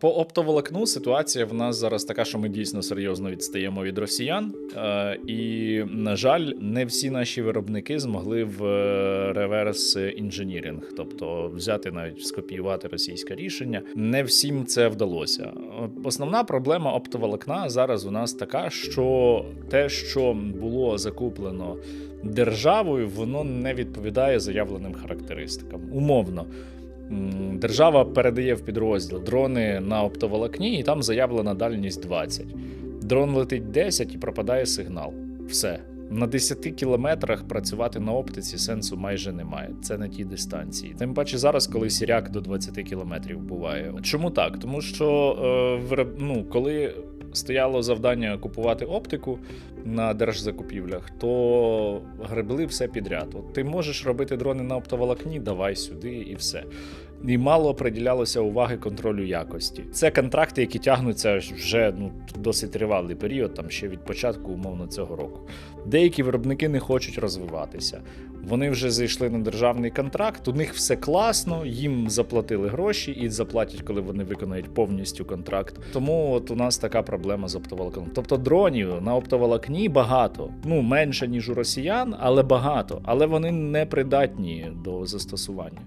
По оптоволокну ситуація в нас зараз така, що ми дійсно серйозно відстаємо від росіян. Е, і, на жаль, не всі наші виробники змогли в е, реверс інженіринг, тобто взяти навіть скопіювати російське рішення. Не всім це вдалося. Основна проблема оптоволокна зараз у нас така, що те, що було закуплено державою, воно не відповідає заявленим характеристикам. Умовно. Держава передає в підрозділ дрони на оптоволокні, і там заявлена дальність 20. Дрон летить 10 і пропадає сигнал. Все. На 10 кілометрах працювати на оптиці сенсу майже немає. Це на тій дистанції. Тим паче зараз, коли сіряк до 20 кілометрів буває. Чому так? Тому що е, ну, коли стояло завдання купувати оптику на держзакупівлях, то гребли все підряд. От ти можеш робити дрони на оптоволокні, давай сюди і все. І мало приділялося уваги контролю якості. Це контракти, які тягнуться вже ну досить тривалий період, там ще від початку умовно цього року. Деякі виробники не хочуть розвиватися. Вони вже зайшли на державний контракт. У них все класно, їм заплатили гроші і заплатять, коли вони виконають повністю контракт. Тому от у нас така проблема з оптоволокном. Тобто дронів на оптоволокні багато, ну менше ніж у росіян, але багато. Але вони не придатні до застосування.